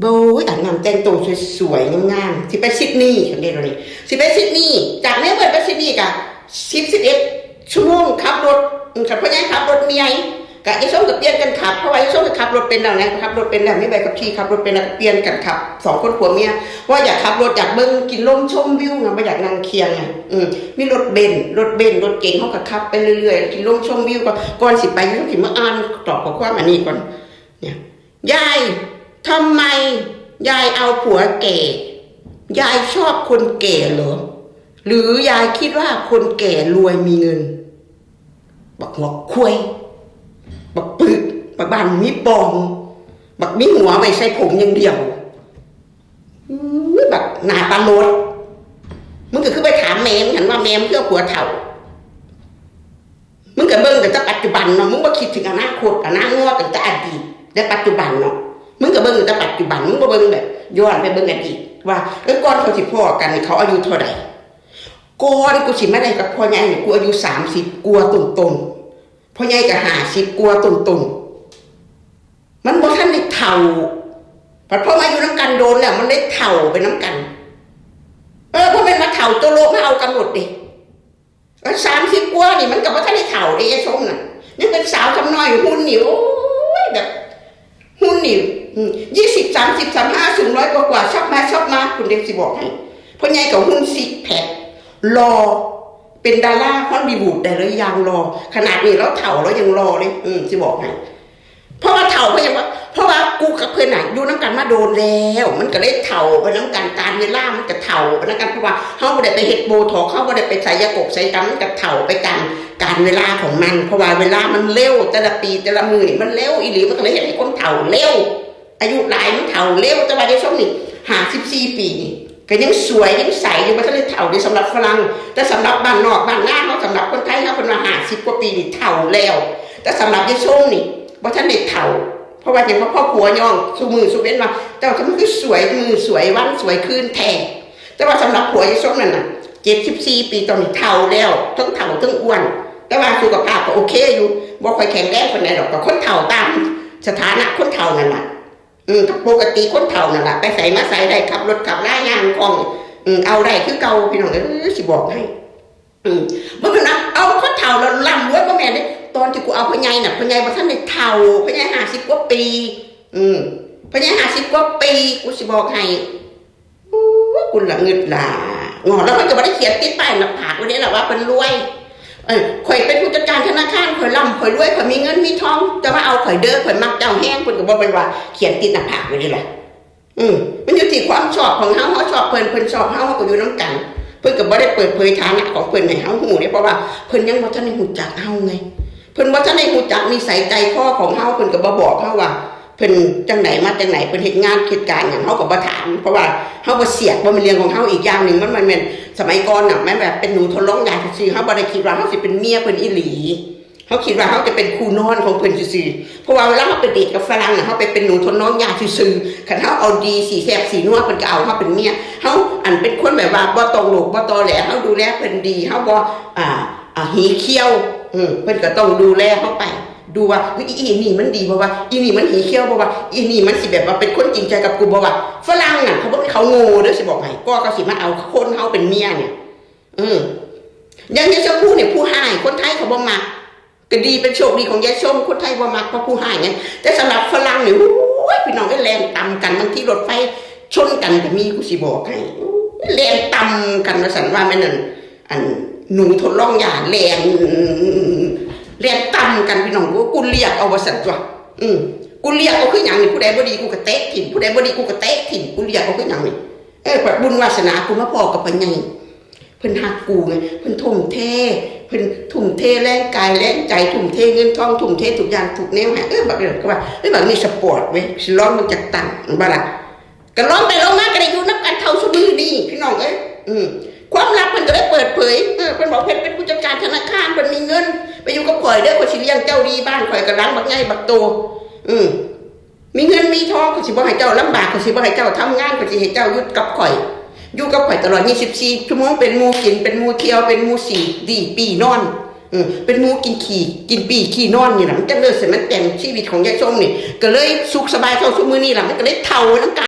โบยอาบน้ำแต่งตัวสวยๆงามๆสิไปซิดนีย์คนเดียวเลยสิไปซิดนีย์จากเมลเบิร์นไปซิดนีย์กะสิบสิบเอ็ดชั่วโมงขับรถขับพ่อใหญ่ขับรถเมียกะไอ้ส้มกับเปลี่ยนกันขับเพราะว่าไอ้ส้มก็ขับรถเป็นแล้วนะขับรถเป็นแล้วไม่ใบกับพี่ขับรถเป็นแล้วเปลี่ยนกันขับสองคนผัวเมียว่าอยากขับรถอยากเบิ้งกินลมชมวิวไงไม่อยากนั่งเคียงไงอืมมีรถเบนซ์รถเบนซ์รถเก๋งเขาก็ขับไปเรื่อยๆกินลมชมวิวก็ก่อนสิไปต้องสิมาอ่านตอบข้อความอันนี้ก่อนเนี่ยยาย ทำไมยายเอาผัวแก่ยายชอบคนแก่เหรอ หรือยายคิดว่าคนแก่รวยมีเงิน บักหัวคุย บักปึก บักบานมีปอง บักมีหัวไม่ใช่ผมอย่างเดียวอื้อบักหนาตาโลดมึงก็คือไปถามแม่มึงหันว่าแม่มเพื่อผัวเถ่ามึงก็เบิ่งแต่จะปัจจุบันเนาะมึงบ่คิดถึงอนาคตอนาคตแต่อดีตและปัจจุบันเนาะ มึงก็เบิ่งแต่ปัจจุบันมึงบ่เบิ่งแบบย้อนไปเบิ่งอดีตว่าเออก่อนเขาสิพ่อกันเขาอายุเท่าใดก่อนกูสิไม่ได้กับพ่อใหญ่เนี่ยกูอายุ30กลัวตุ่นๆพ่อใหญ่ก็50กลัวตุ่นๆมันบ่ทันได้เฒ่าพราะพ่อมาอยู่น้ำกันโดนแล้วมันได้เฒ่าไปน้ำกัน เออพอเป็นมาเฒ่าตัวโลกมาเอากันหมดดิสามสิบกว่านี่มันกับว่าท่านได้เถ่าได้ยายชมน่ะ ยี่สิบสามสิบสามห้าสูงร้อยกว่ากว่าชอบมาชอบมาคุณเด็กสิบอกให้เพราะไงกับหุ่นซิกแพครอ เป็นดาราฮอลลีวูดแต่เลยยังรอ ขนาดนี้แล้วเถ่าแล้วยังรอเลย อืมสิบอกให้เพราะว่าเถ่าเพราะยังว่าเพราะว่ากูกับเพื่อนน่ะอยู่น้ำกันมาโดนแล้ว มันก็เลยเถ่าไปน้ำกันการเวลามันก็เถ่าไปน้ำกันเพราะว่าเขาไม่ได้ไปเฮ็ดโบทอกเขาไม่ได้ไปใส่ยากบใส่ดำมันก็เถ่าไปกันการเวลาของมัน เพราะว่าเวลามันเร็วแต่ละปีแต่ละมือนี่มันเร็วอีหลีมันก็เลยเห็นให้คนเถ่าเร็ว อายุหลายมันเถ่าเร็วแต่ว่าในช่วงนี้หาสิบสี่ปีนี่ก็ยังสวยยังใสอยู่มันก็เลเถ่าดีสำหรับฝรั่งแต่สำหรับบ้านนอกบ้านหน้าเขาสำหรับคนไทยเขาเป็นมาหาสิบกว่าปีนี่เถ่าแล้ว แต่สำหรับในช่วงนี้ว่าท่านเด็กเถ่าเพราะว่าอย่างว่าพ่อผัวย่องสูมือสูเว้นมาเจ้าทำไมคือสวยมือสวยวันสวยคืนแท้แต่ว่าสำหรับผัวยี่ส้มนั่นน่ะเจ็ดสิบสี่ปีตอนนี้เท่าแล้วทั้งเท่าทั้งอ้วน แต่ว่าสุขภาพก็โอเคอยู่บ่ค่อยแข็งแรงคนไหนหรอกก็คนเท่าตามสถานะคนเท่านั่นแหละ อืมปกติคนเท่านั่นแหละไปใส่มาใส่ได้ขับรถขับไล่ยางกองอืมเอาได้คือเก่าพี่น้องเอ้ยสิบอกให้อืมบ่เป็นนะเอาคนเท่าแล้วล่ำรวยบ่แม่นเด้ตอนที่กูเอาพ่อใหญ่น่ะพ่อใหญ่บ่ทันได้เท่าพ่อใหญ่ห้าสิบกว่าปี อืมพ่อใหญ่ห้าสิบกว่าปีกูสิบอกให้อู้กูละเงิดล่ะงอแล้วมันก็บ่ได้เขียนติดป้ายหน้าผากไว้เด้ล่ะว่าเป็นรวย เอ้ยข่อยเป็นผู้จัดการธนาคารข่อยร่ำข่อยรวยข่อยมีเงินมีทองจะมาเอาข่อยเด้อข่อยมักเจ้าแห้งเพิ่นก็บ่เป็นว่าเขียนติดหน้าผากไว้เด้ล่ะอืมมันอยู่ที่ความชอบของเฮาเฮาชอบเพิ่นเพิ่นชอบเฮาเฮาก็อยู่นํกันเพิ่นก็บ่ได้เปิดเผยฐานะของเพิ่นให้เฮาฮู้เด้เพราะว่าเพิ่นยังบ่ทันได้ฮู้จักเฮาไงเพิ่นบ่ทันได้ฮู้จักนิสัยใจคอของเฮาเพิ่นก็บ่บอกเฮาว่า เพิ่นจังไหนมาจังไหนเพิ่นเฮ็ดงานคิดการหยังเฮาก็บ่ถาม เพราะว่าเฮาบ่เสียดบ่เป็นเรื่องของเฮาอีกอย่างหนึงมันมันแม่นสมัยก่อนน่ะแม่นแบบเป็นหนูทดลองยาซื่อเฮาบ่ได้คิดว่าเฮาสิเป็นเมียเพิ่นอีหลีเฮาคิดว่าเฮาจะเป็นครูนอนของเพิ่นซื่อเพราะว่าเวลาเฮาไปเดทกับฝรั่งน่ะเฮาไปเป็นหนูทดลองยาซื่อๆคันเฮาเอาดีสีแซ่บสีนัวเพิ่นก็เอาเฮาเป็นเมียเฮาอันเป็นคนแบบว่าบ่ตรงโลกบ่ตอแหลเฮาดูแลเพิ่นดีเฮาบ่อ่าอ่าหีเขี้ยวอืมเพิ่นก็ต้องดูแลเฮาไป ดูว่าอีอีนี่มันดีบ่วะอีนี่มันหีเขี้ยวบ่วะอีนี่มันสิแบบว่าเป็นคนจริงใจกับกูบ่วะฝรั่งน่ะเขาบอกเขาโง่เด้อสิบอกให้ก็เขาสิมาเอาคนเฮาเป็นเมียเนี่ยอืมอย่างยายชมพู่เนี่ยผู้ให้คนไทยเขาบ่มักก็ดีเป็นโชคดีของยายชมคนไทยบ่มักเพราะผู้ให้ไงแต่สำหรับฝรั่งเนี่ยโอ้ยพี่น้องก็แรงต่ำกันบางทีรถไฟชนกันก็มีกูสิบอกให้แรงต่ำกันว่าสันว่าแม่นั่นอันหนูทดลองยาแรง แรงต่ำกันพี่น้องกูกูเรียกเอาว่าสันตัวอืมกูเรียกเอาคือหยังนี่ผู้ใดบ่ดีกูก็เตะถิ่นผู้ใดบ่ดีกูก็เตะถิ่นกูเรียกเอาคือหยังนี่เอ้ยบุญวาสนากูมาพอกับปัญญาเพิ่นหักกูไงเพิ่นทุ่มเทเพิ่นทุ่มเทแรงกายแรงใจทุ่มเทเงินทองทุ่มเททุกอย่างทุกแนวให้เออแบบนี้ก็ว่าเอ้ยแบบนี้สปอร์ตเว้ยสิร้องมันจากตังบ่ล่ะก็ร้องไปร้องมาก็ได้อยู่นับกันเท่าสมือนี่พี่น้องเอ้ยอืมความลับเพิ่นก็ได้เปิดเผย เพิ่นบอกเพิ่นเป็นผู้จัดการธนาคารเพิ่นมีเงิน ไปอยู่กับข่อยเด้อข่อยสิเลี้ยงเจ้าดีบ้านข่อยก็ล้างบักใหญ่บักโตอืมมีเงินมีทองข่อยสิบ่ให้เจ้าลำบากข่อยสิบ่ให้เจ้าทำงานข่อยสิให้เจ้าหยุดกับข่อยอยู่กับข่อยตลอด 24 ชั่วโมงเป็นมูกิน เป็นมูเที่ยว เป็นมูสีดีปีนอนอืมเป็นมูกินขี่กินปีขี่นอนนี่แหละมันจะเลิศเสร็จมันแต่งชีวิตของยายส้มนี่ ก็เลยสุขสบายเท่าทุมือนี่แหละมันก็เลยเท่าน้ำกัน